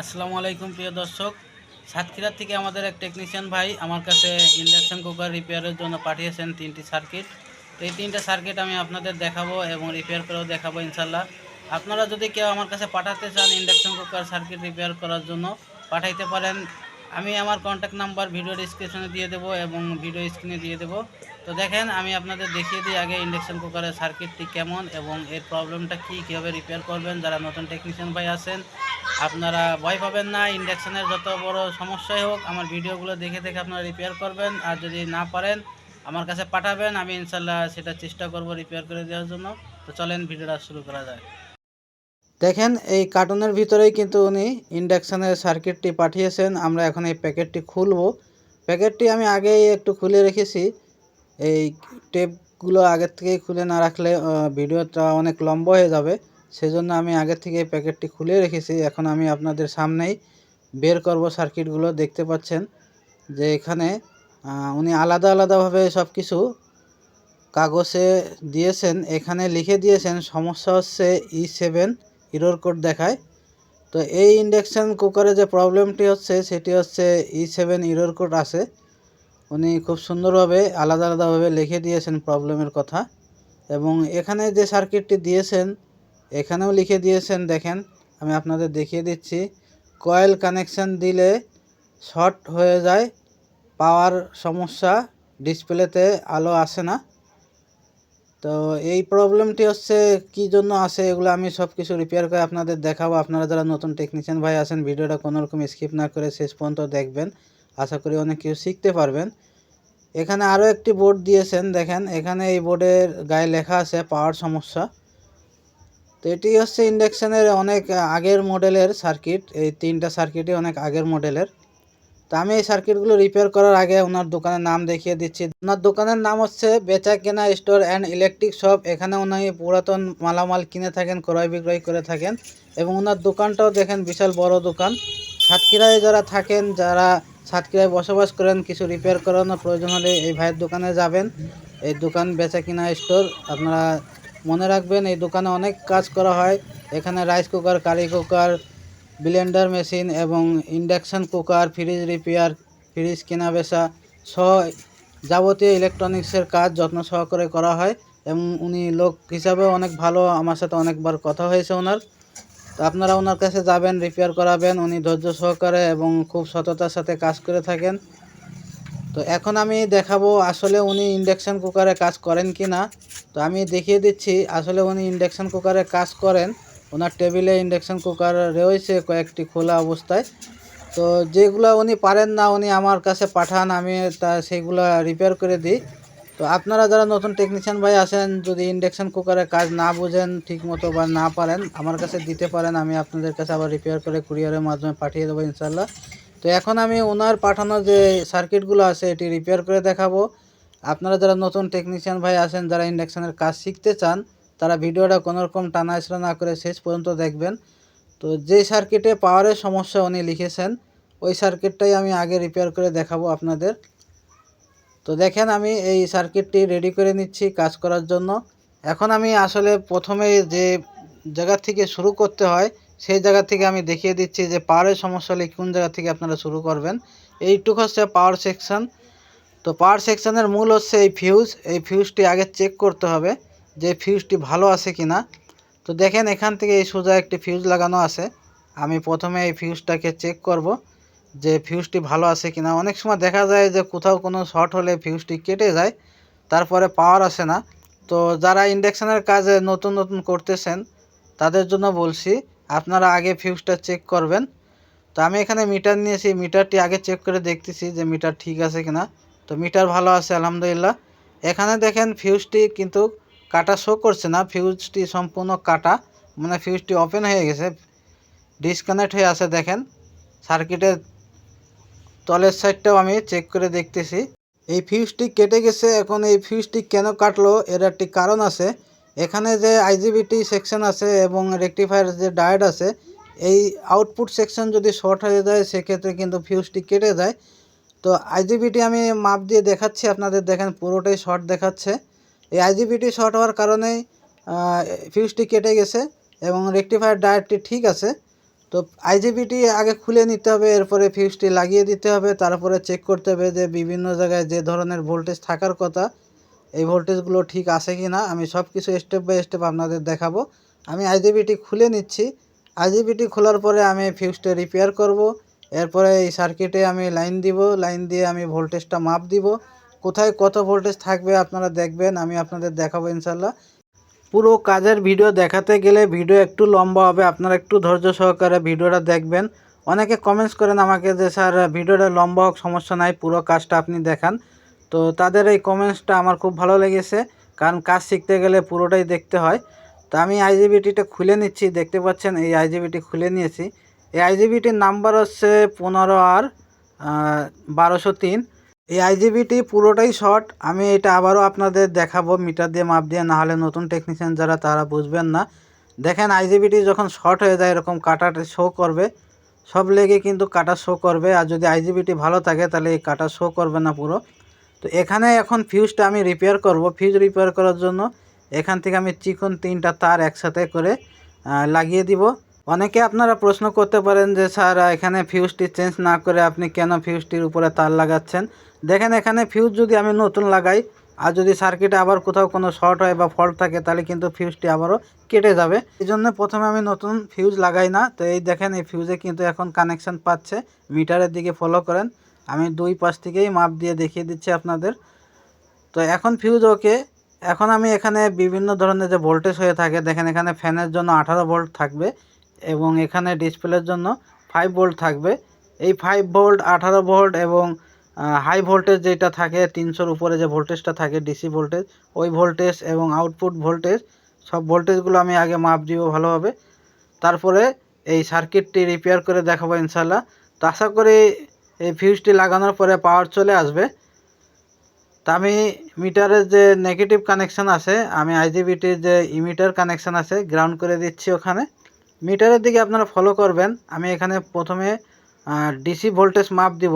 আসসালামু আলাইকুম, প্রিয় দর্শক। সাতক্ষীরা থেকে আমাদের এক টেকনিশিয়ান ভাই আমার কাছে ইন্ডাকশন কুকার রিপেয়ারের জন্য পাঠিয়েছেন তিনটি সার্কিট তো এই তিনটা সার্কিট আমি আপনাদের দেখাবো এবং রিপেয়ার করেও দেখাবো ইনশাল্লাহ আপনারা যদি কেউ আমার কাছে পাঠাতে চান ইন্ডাকশন কুকার সার্কিট রিপেয়ার করার জন্য, পাঠাইতে পারেন আমি আমার কন্ট্যাক্ট নাম্বার ভিডিও ডিসক্রিপশনে দিয়ে দেবো এবং ভিডিও স্ক্রিনে দিয়ে দেবো। তো দেখেন, আমি আপনাদের দেখিয়ে দিই আগে ইন্ডাকশন কুকারের সার্কিটটি কেমন এবং এর প্রবলেমটা কী, কীভাবে রিপেয়ার করবেন, যারা নতুন টেকনিশিয়ান ভাই আছেন, আপনারা ভয় পাবেন না ইন্ডাকশানের যত বড় সমস্যাই হোক, আমার ভিডিওগুলো দেখে দেখে আপনারা রিপেয়ার করবেন। আর যদি না পারেন, আমার কাছে পাঠাবেন, আমি ইনশাল্লাহ সেটা চেষ্টা করব রিপেয়ার করে দেওয়ার জন্য। তো চলেন ভিডিওটা শুরু করা যায় দেখেন, এই কার্টুনের ভিতরেই কিন্তু উনি ইন্ডাকশানের সার্কিটটি পাঠিয়েছেন। আমরা এখন এই প্যাকেটটি খুলব। প্যাকেটটি আমি আগেই একটু খুলে রেখেছি। এই টেপগুলো আগের থেকেই খুলে না রাখলে ভিডিওটা অনেক লম্বা হয়ে যাবে। সেজন্য আমি আগের থেকে প্যাকেটটি খুলে রেখেছি। এখন আমি আপনাদের সামনেই বের করব সার্কিটগুলো। দেখতে পাচ্ছেন যে এখানে উনি আলাদা আলাদাভাবে সব কিছু কাগজে দিয়েছেন। এখানে লিখে দিয়েছেন, সমস্যা হচ্ছে ই সেভেন ইরোর কোড দেখায়। তো এই ইন্ডাকশন কুকারে যে প্রবলেমটি হচ্ছে, সেটি হচ্ছে ই সেভেন ইরোর কোড আছে। উনি খুব সুন্দরভাবে, আলাদা আলাদাভাবে লিখে দিয়েছেন প্রবলেমের কথা। এবং এখানে যে সার্কিটটি দিয়েছেন, এখানেও লিখে দিয়েছেন, দেখেন, আমি আপনাদের দেখিয়ে দিচ্ছি। কয়েল কানেকশন দিলে শর্ট হয়ে যায় পাওয়ার সমস্যা ডিসপ্লেতে আলো আসে না। তো এই প্রবলেমটি হচ্ছে কি জন্য আসে এগুলো আমি সব কিছু রিপেয়ার করে আপনাদের দেখাবো। আপনারা যারা নতুন টেকনিশিয়ান ভাই আছেন, ভিডিওটা কোনো রকম স্কিপ না করে শেষ পর্যন্ত দেখবেন। আশা করি অনেক কিছু শিখতে পারবেন। এখানে আরও একটি বোর্ড দিয়েছেন, দেখেন। এখানে এই বোর্ডের গায়ে লেখা আছে পাওয়ার সমস্যা। তো এটি হচ্ছে ইন্ডাকশানের অনেক আগের মডেলের সার্কিট এই তিনটা সার্কিটই অনেক আগের মডেলের তো আমি এই সার্কিটগুলো রিপেয়ার করার আগে ওনার দোকানের নাম দেখিয়ে দিচ্ছি। ওনার দোকানের নাম হচ্ছে বেচা কেনা স্টোর অ্যান্ড ইলেকট্রিক শপ এখানে উনি পুরাতন মালামাল কিনে থাকেন, ক্রয় বিক্রয় করে থাকেন এবং ওনার দোকানটাও দেখেন বিশাল বড় দোকান। সাতক্ষীরায় যারা থাকেন, যারা সাতক্ষীরায় বসবাস করেন, কিছু রিপেয়ার করানোর প্রয়োজন হলে এই ভাইয়ের দোকানে যাবেন। এই দোকান বেচা কিনা স্টোর আপনারা মনে রাখবেন, এই দোকানে অনেক কাজ করা হয়। এখানে rice cooker curry cooker blender machine এবং induction cooker, fridge repair, fridge কেনা বেচা সহ যাবতীয় ইলেকট্রনিক্সের কাজ যত্ন সহকারে করা হয় এবং উনি লোক হিসাবে অনেক ভালো। আমার সাথে অনেকবার কথা হয়েছে ওনার। তো আপনারা ওনার কাছে যাবেন, রিপেয়ার করাবেন, উনি ধৈর্য সহকারে এবং খুব সততার সাথে কাজ করে থাকেন। তো এখন আমি দেখাবো আসলে উনি ইন্ডাকশন কুকারে কাজ করেন কি না তো আমি দেখিয়ে দিচ্ছি, আসলে উনি ইন্ডাকশান কুকারে কাজ করেন। ওনার টেবিলে ইন্ডাকশান কুকার রয়েছে কয়েকটি খোলা অবস্থায়। তো যেগুলো উনি পারেন না, উনি আমার কাছে পাঠান, আমি তা সেইগুলো রিপেয়ার করে দিই। তো আপনারা যারা নতুন টেকনিশিয়ান ভাই আসেন, যদি ইন্ডাকশান কুকারে কাজ না বুঝেন ঠিক মতো বা না পারেন, আমার কাছে দিতে পারেন, আমি আপনাদের কাছে আবার রিপেয়ার করে কুরিয়ারের মাধ্যমে পাঠিয়ে দেবো ইনশাল্লাহ তো এখন আমি ওনার পাঠানো যে সার্কিটগুলো আছে, এটি রিপেয়ার করে দেখাবো। আপনারা যারা নতুন টেকনিশিয়ান ভাই আছেন যারা ইন্ডাকশানের কাজ শিখতে চান তারা ভিডিওটা কোনো রকম টানা হেঁচড়া না করে শেষ পর্যন্ত দেখবেন। তো যে সার্কিটে পাওয়ারের সমস্যা উনি লিখেছেন, ওই সার্কিটটাই আমি আগে রিপেয়ার করে দেখাবো আপনাদের। তো দেখেন আমি এই সার্কিটটি রেডি করে নিচ্ছি কাজ করার জন্য। এখন আমি আসলে প্রথমে যে জায়গা থেকে শুরু করতে হয়, সেই জায়গা থেকে আমি দেখিয়ে দিচ্ছি যে পাওয়ারের সমস্যা হলে কোন জায়গা থেকে আপনারা শুরু করবেন। এইটুক হচ্ছে পাওয়ার সেকশন তো পাওয়ার সেকশানের মূল হচ্ছে এই ফিউজ এই ফিউজটি আগে চেক করতে হবে। যে ফিউজটি ভালো আছে কি না তো দেখেন এখান থেকে এই সোজা একটি ফিউজ লাগানো আছে। আমি প্রথমে এই ফিউজটাকে চেক করব যে ফিউজটি ভালো আছে কিনা। অনেক সময় দেখা যায় যে কোথাও কোনো শর্ট হলে ফিউজটি কেটে যায়, তারপরে পাওয়ার আসে না। তো যারা ইন্ডাকশানের কাজে নতুন নতুন করতেছেন, তাদের জন্য বলছি আপনারা আগে ফিউজটা চেক করবেন। তো আমি এখানে মিটার নিয়েছি মিটারটি আগে চেক করে দেখতেছি যে মিটার ঠিক আছে কিনা। তো মিটার ভালো আছে, আলহামদুলিল্লাহ। এখানে দেখেন ফিউজটি কিন্তু কাটা শো করছে না ফিউজটি সম্পূর্ণ কাটা মানে ফিউজটি ওপেন হয়ে গেছে ডিসকানেক্ট হয়ে আছে দেখেন সার্কিটের তলের সাইডটাও আমি চেক করে দেখতেছি। এই ফিউজটি কেটে গেছে, এখন এই ফিউজটি কেন কাটলো, এর একটি কারণ আছে। এখানে যে আইজিবিটি সেকশন আছে এবং রেকটিফায়ার যে ডায়েট আছে, এই আউটপুট সেকশন যদি শর্ট হয়ে যায়, সেক্ষেত্রে কিন্তু ফিউজটি কেটে যায়। তো আইজিবিটি আমি মাপ দিয়ে দেখাচ্ছি, আপনাদের দেখেন পুরোটাই শর্ট দেখাচ্ছে। এই আইজিবিটি শর্ট হওয়ার কারণেই ফিউজটি কেটে গেছে এবং রেকটিফায়ার ডায়েটটি ঠিক আছে। তো আইজিবিটি আগে খুলে নিতে হবে, এরপরে ফিউজটি লাগিয়ে দিতে হবে, তারপরে চেক করতে হবে যে বিভিন্ন জায়গায় যে ধরনের ভোল্টেজ থাকার কথা, এই ভোল্টেজগুলো ঠিক আছে কি না আমি সব কিছু স্টেপ বাই স্টেপ আপনাদের দেখাবো। আমি আইজিবিটি খুলে নিচ্ছি। আইজিবিটি খোলার পরে আমি ফিউজটা রিপেয়ার করব। এরপরে এই সার্কিটে আমি লাইন দিব লাইন দিয়ে আমি ভোল্টেজটা মাপ দিব। কোথায় কত ভোল্টেজ থাকবে আপনারা দেখবেন, আমি আপনাদের দেখাবো ইনশাল্লাহ পুরো কাজের ভিডিও দেখাতে গেলে ভিডিও একটু লম্বা হবে, আপনারা একটু ধৈর্য সহকারে ভিডিওটা দেখবেন। অনেকে কমেন্টস করেন আমাকে যে, স্যার ভিডিওটা লম্বা হোক, সমস্যা নাই, পুরো কাজটা আপনি দেখান। তো তাদের এই কমেন্টসটা আমার খুব ভালো লেগেছে, কারণ কাজ শিখতে গেলে পুরোটাই দেখতে হয়। তো আমি আইজিবিটিটা খুলে নিচ্ছি, দেখতে পাচ্ছেন, এই আইজিবিটি খুলে নিয়েছি। এই আইজিবিটির নাম্বার হচ্ছে পনেরো আর বারোশো তিন। এই আইজিবিটি পুরোটাই শর্ট। আমি এটা আবারও আপনাদের দেখাবো, মিটার দিয়ে, মাপ দিয়ে না হলে নতুন টেকনিশিয়ান যারা, তারা বুঝবেন না। দেখেন, আইজিবিটি যখন শর্ট হয়ে যায়, এরকম কাটাটা শো করবে। সব লেগে কিন্তু কাটা শো করবে। আর যদি আইজিবিটি ভালো থাকে, তাহলে এই কাটা শো করবে না পুরো। তো এখানে এখন ফিউজটা আমি রিপেয়ার করব। ফিউজ রিপেয়ার করার জন্য এখান থেকে আমি চিকন তিনটা তার একসাথে করে লাগিয়ে দিব। অনেকে আপনারা প্রশ্ন করতে পারেন যে, স্যার, এখানে ফিউজটি চেঞ্জ না করে আপনি কেন ফিউজটির উপরে তার লাগাচ্ছেন? দেখেন, এখানে ফিউজ যদি আমি নতুন লাগাই, আর যদি সার্কিটে আবার কোথাও কোনো শর্ট হয় বা ফল্ট থাকে, তাহলে কিন্তু ফিউজটি আবারও কেটে যাবে। এই জন্য প্রথমে আমি নতুন ফিউজ লাগাই না। তো এই দেখেন, এই ফিউজে কিন্তু এখন কানেকশন পাচ্ছে। মিটারের দিকে ফলো করেন। আমি দুই পাশ থেকেই মাপ দিয়ে দেখিয়ে দিচ্ছি আপনাদের। তো এখন ফিউজ ওকে এখন আমি এখানে বিভিন্ন ধরনের যে ভোল্টেজ হয়ে থাকে, দেখেন, এখানে ফ্যানের জন্য আঠারো ভোল্ট থাকবে। এবং এখানে ডিসপ্লের জন্য ফাইভ ভোল্ট থাকবে। এই ফাইভ ভোল্ট আঠারো ভোল্ট এবং হাই ভোল্টেজ যেটা থাকে, তিনশোর উপরে যে ভোল্টেজটা থাকে ডিসি ভোল্টেজ ওই ভোল্টেজ এবং আউটপুট ভোল্টেজ সব ভোল্টেজগুলো আমি আগে মাপ দিব ভালোভাবে। তারপরে এই সার্কিটটি রিপেয়ার করে দেখাবো ইনশাল্লাহ তো আশা করি এই ফিউজটি লাগানোর পরে পাওয়ার চলে আসবে। তা আমি মিটারের যে নেগেটিভ কানেকশান আছে, আমি আইজিবিটির যে ইমিটার কানেকশান আছে গ্রাউন্ড করে দিচ্ছি ওখানে। মিটারের দিকে আপনারা ফলো করবেন। আমি এখানে প্রথমে ডিসি ভোল্টেজ মাপ দিব।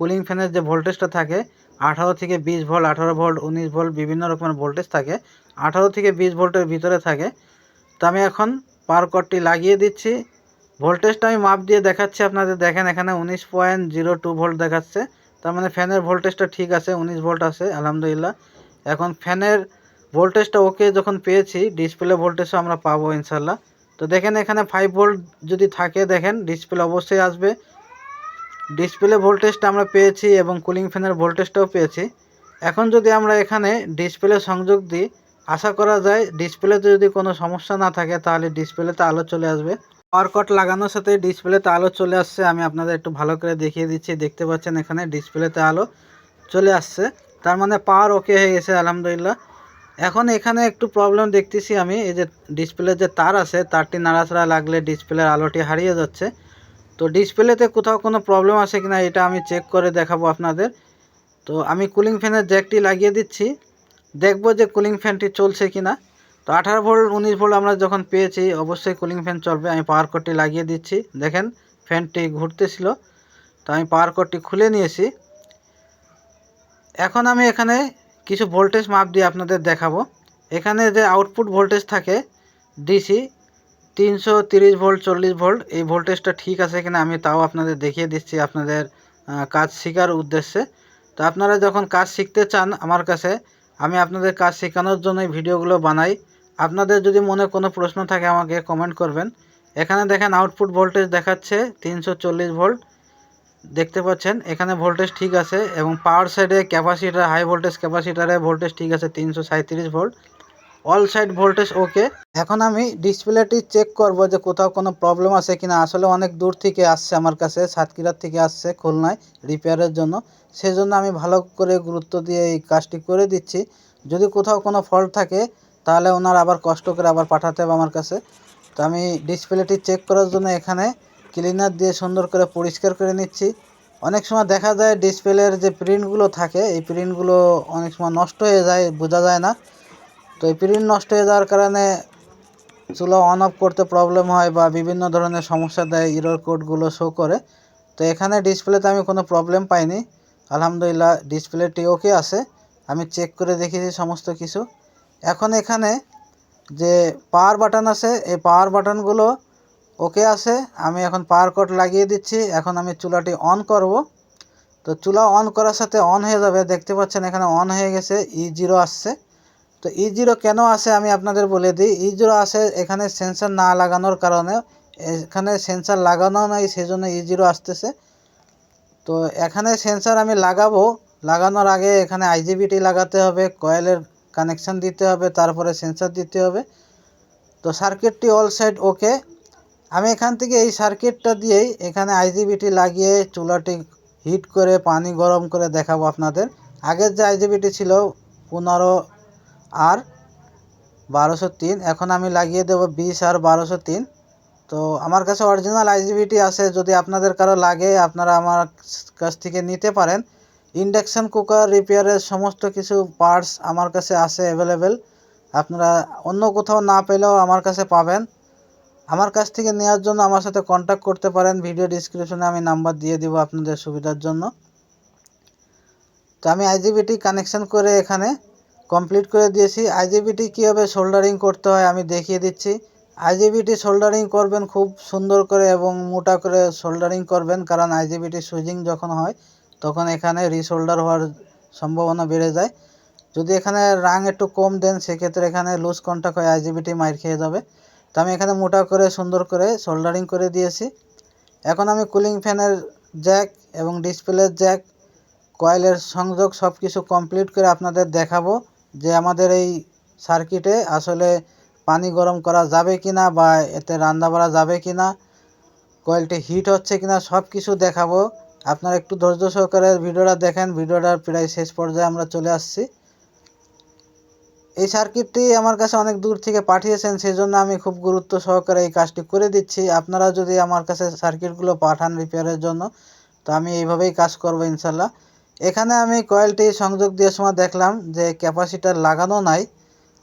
কুলিং ফ্যানের যে ভোল্টেজটা থাকে, আঠারো থেকে বিশ ভোল্ট আঠারো ভোল্ট উনিশ ভোল্ট বিভিন্ন রকমের ভোল্টেজ থাকে। আঠারো থেকে বিশ ভোল্টের ভিতরে থাকে। তো আমি এখন পাওয়ার কর্ডটি লাগিয়ে দিচ্ছি। ভোল্টেজটা আমি মাপ দিয়ে দেখাচ্ছি আপনাদের। দেখেন এখানে উনিশ পয়েন্ট জিরো টু ভোল্ট দেখাচ্ছে। তার মানে ফ্যানের ভোল্টেজটা ঠিক আছে, উনিশ ভোল্ট আছে, আলহামদুলিল্লাহ। এখন ফ্যানের ভোল্টেজটা ওকে যখন পেয়েছি ডিসপ্লে ভোল্টেজও আমরা পাবো ইনশাল্লাহ তো দেখেন এখানে ফাইভ ভোল্ট যদি থাকে, দেখেন ডিসপ্লে অবশ্যই আসবে। ডিসপ্লে ভোল্টেজটা আমরা পেয়েছি এবং কুলিং ফ্যানের ভোল্টেজটাও পেয়েছি। এখন যদি আমরা এখানে ডিসপ্লে সংযোগ দিই, আশা করা যায় ডিসপ্লেতে যদি কোনো সমস্যা না থাকে, তাহলে ডিসপ্লেতে আলো চলে আসবে। পাওয়ার কট লাগানোর সাথে ডিসপ্লেতে আলো চলে আসছে, আমি আপনাদের একটু ভালো করে দেখিয়ে দিচ্ছি, দেখতে পাচ্ছেন এখানে ডিসপ্লেতে আলো চলে আসছে। তার মানে পাওয়ার ওকে হয়ে গেছে, আলহামদুলিল্লাহ। এখন এখানে একটু প্রবলেম দেখতেছি আমি। এই যে ডিসপ্লের যে তার আছে, তারটি নাড়াচাড়া লাগলে ডিসপ্লের আলোটি হারিয়ে যাচ্ছে। তো ডিসপ্লেতে কোথাও কোনো প্রবলেম আছে কিনা এটা আমি চেক করে দেখাবো আপনাদের। তো আমি কুলিং ফ্যানের জ্যাকটি লাগিয়ে দিচ্ছি। দেখব যে কুলিং ফ্যানটি চলছে কিনা। তো আঠারো ভোল্ট উনিশ ভোল্ট আমরা যখন পেয়েছি, অবশ্যই কুলিং ফ্যান চলবে। আমি পাওয়ার কোডটি লাগিয়ে দিচ্ছি। দেখেন ফ্যানটি ঘুরতেছিল। তো আমি পাওয়ার কোডটি খুলে নিয়েছি। এখন আমি এখানে কিছু ভোল্টেজ মাপ দিয়ে আপনাদের দেখাবো। এখানে যে আউটপুট ভোল্টেজ থাকে ডিসি তিনশো তিরিশ ভোল্ট চল্লিশ ভোল্ট এই ভোল্টেজটা ঠিক আছে কিনা আমি তাও আপনাদের দেখিয়ে দিচ্ছি আপনাদের কাজ শেখার উদ্দেশ্যে। তো আপনারা যখন কাজ শিখতে চান আমার কাছে, আমি আপনাদের কাজ শেখানোর জন্যই ভিডিওগুলো বানাই। আপনাদের যদি মনে কোনো প্রশ্ন থাকে আমাকে কমেন্ট করবেন। এখানে দেখেন আউটপুট ভোল্টেজ দেখাচ্ছে তিনশো চল্লিশ ভোল্ট দেখতে পাচ্ছেন, এখানে ভোল্টেজ ঠিক আছে এবং পাওয়ার সাইডে ক্যাপাসিটার হাই ভোল্টেজ ক্যাপাসিটারে ভোল্টেজ ঠিক আছে তিনশো সাঁত্রিশ volt all side voltage okay এখন আমি ডিসপ্লেটি চেক করব যে কোথাও কোনো প্রবলেম আছে কিনা। আসলে অনেক দূর থেকে আসছে আমার কাছে, সাতক্ষীরার থেকে আসছে খুলনায় রিপেয়ারের জন্য। সেজন্য আমি ভালো করে গুরুত্ব দিয়ে এই কাজটি করে দিচ্ছি। যদি কোথাও কোনো ফল্ট থাকে, তাহলে ওনার আবার কষ্ট করে আবার পাঠাতে হবে আমার কাছে। তো আমি ডিসপ্লেটি চেক করার জন্য এখানে ক্লিনার দিয়ে সুন্দর করে পরিষ্কার করে নিচ্ছি। অনেক সময় দেখা যায় ডিসপ্লের যে প্রিন্টগুলো থাকে, এই প্রিন্টগুলো অনেক সময় নষ্ট হয়ে যায়, বোঝা যায় না। তো এই প্রিন্ট নষ্ট হয়ে যাওয়ার কারণে চুলা অন অফ করতে প্রবলেম হয় বা বিভিন্ন ধরনের সমস্যা দেয় ইরোর কোডগুলো শো করে। তো এখানে ডিসপ্লেতে আমি কোনো প্রবলেম পাইনি। আলহামদুলিল্লাহ, ডিসপ্লেটি ওকে আছে। আমি চেক করে দেখেছি সমস্ত কিছু। এখন এখানে যে পাওয়ার বাটন আছে, এই পাওয়ার বাটনগুলো ওকে আছে, আমি এখন পাওয়ার কট লাগিয়ে দিচ্ছি, এখন আমি চুলাটি অন করব। তো চুলা অন করার সাথে অন হয়ে যাবে, দেখতে পাচ্ছেন এখানে অন হয়ে গেছে ই জিরো আসছে। তো ই জিরো কেন আসে আমি আপনাদের বলে দিই ই জিরো আসে এখানে সেন্সার না লাগানোর কারণে, এখানে সেন্সার লাগানো নাই, সেজন্য ই জিরো আসতেছে। তো এখানে সেন্সার আমি লাগাবো, লাগানোর আগে এখানে আইজিবিটি লাগাতে হবে, কয়েলের কানেকশন দিতে হবে, তারপরে সেন্সার দিতে হবে। তো সার্কিটটি অল সাইড ওকে আমি এখান থেকে এই সার্কিটটা দিয়েই এখানে আইজিবিটি লাগিয়ে চুলাটি হিট করে, পানি গরম করে দেখাবো আপনাদের। আগের যে আইজিবিটি ছিল পনেরো আর বারোশো তিন, এখন আমি লাগিয়ে দেবো বিশ আর বারোশো তিন। তো আমার কাছে অরিজিনাল আইজিবিটি আছে, যদি আপনাদের কারও লাগে, আপনারা আমার কাছ থেকে নিতে পারেন। ইন্ডাকশান কুকার রিপেয়ারের সমস্ত কিছু পার্টস আমার কাছে আছে অ্যাভেলেবেল আপনারা অন্য কোথাও না পেলেও আমার কাছে পাবেন। আমার কাছ থেকে নেওয়ার জন্য আমার সাথে কন্ট্যাক্ট করতে পারেন। ভিডিও ডিসক্রিপশনে আমি নাম্বার দিয়ে দিব আপনাদের সুবিধার জন্য। তো আমি আইজিবিটি কানেকশন করে এখানে কমপ্লিট করে দিয়েছি। আইজিবিটি কীভাবে সোল্ডারিং করতে হয় আমি দেখিয়ে দিচ্ছি। আইজিবিটি সোল্ডারিং করবেন, খুব সুন্দর করে এবং মোটা করে সোল্ডারিং করবেন, কারণ আইজিবিটি সুইজিং যখন হয়, তখন এখানে রিসোল্ডার হওয়ার সম্ভাবনা বেড়ে যায়। যদি এখানে রাং একটু কম দেন, সেক্ষেত্রে এখানে লুজ কন্ট্যাক্ট হয়ে আইজিবিটি মাইর খেয়ে যাবে। তো আমি এখানে মোটা করে, সুন্দর করে সোল্ডারিং করে দিয়েছি। এখন আমি কুলিং ফ্যানের জ্যাক এবং ডিসপ্লের জ্যাক কয়েলের সংযোগ সব কিছু কমপ্লিট করে আপনাদের দেখাবো যে আমাদের এই সার্কিটে আসলে পানি গরম করা যাবে কি না বা এতে রান্না বাড়া যাবে কি না কয়েলটি হিট হচ্ছে কি না সব কিছু দেখাবো। আপনারা একটু ধৈর্য সহকারে ভিডিওটা দেখেন, ভিডিওটার প্রায় শেষ পর্যায়ে আমরা চলে আসছি। এই সার্কিটটি আমার কাছে অনেক দূর থেকে পাঠিয়েছেন সেই জন্য আমি খুব গুরুত্ব সহকারে এই কাজটি করে দিচ্ছি। আপনারা যদি আমার কাছে সার্কিটগুলো পাঠান রিপেয়ারের জন্য, তো আমি এইভাবেই কাজ করব ইনশাল্লাহ। এখানে আমি কয়েলটি সংযোগ দেওয়ার সময় দেখলাম যে ক্যাপাসিটার লাগানো নাই।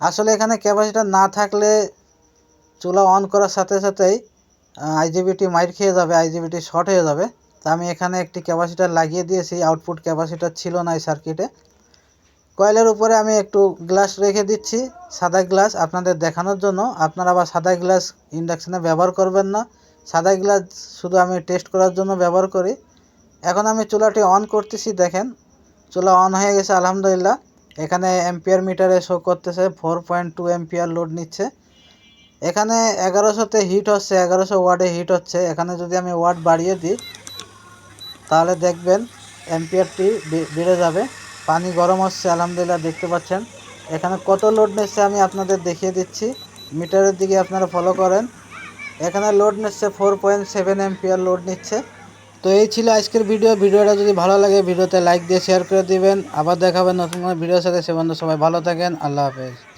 আসলে এখানে ক্যাপাসিটার না থাকলে চুলা অন করার সাথে সাথেই আইজিবিটি মাইর খেয়ে যাবে আইজিবিটি শর্ট হয়ে যাবে। তা আমি এখানে একটি ক্যাপাসিটার লাগিয়ে দিয়েছি, আউটপুট ক্যাপাসিটার ছিল না এই সার্কিটে। কয়েলের উপরে আমি একটু গ্লাস রেখে দিচ্ছি, সাদা গ্লাস আপনাদের দেখানোর জন্য। আপনারা আবার সাদা গ্লাস ইন্ডাকশানে ব্যবহার করবেন না। সাদা গ্লাস শুধু আমি টেস্ট করার জন্য ব্যবহার করি। এখন আমি চুলাটি অন করতেছি, দেখেন। চুলা অন হয়ে গেছে, আলহামদুলিল্লাহ। এখানে এম্পিয়ার মিটারে শো করতেছে, four point two ampere load নিচ্ছে। এখানে এগারোশোতে হিট হচ্ছে, এগারোশো ওয়ার্ডে হিট হচ্ছে। এখানে যদি আমি ওয়ার্ড বাড়িয়ে দিই, তাহলে দেখবেন এম্পিয়ারটি বেড়ে যাবে। পানি গরম হচ্ছে, আলহামদুলিল্লাহ দেখতে পাচ্ছেন। এখানে কত লোড নিচ্ছে আমি আপনাদের দেখিয়ে দিচ্ছি। মিটারের দিকে আপনারা ফলো করেন। এখানে লোড নিচ্ছে four point seven ampere load নিচ্ছে। তো এই ছিল আজকের ভিডিও ভিডিওটা যদি ভালো লাগে, ভিডিওতে লাইক দিয়ে শেয়ার করে দিবেন। আবার দেখাবেন নতুন কোনো ভিডিওর সাথে। সে বন্ধু সবাই ভালো থাকেন। আল্লাহ হাফেজ।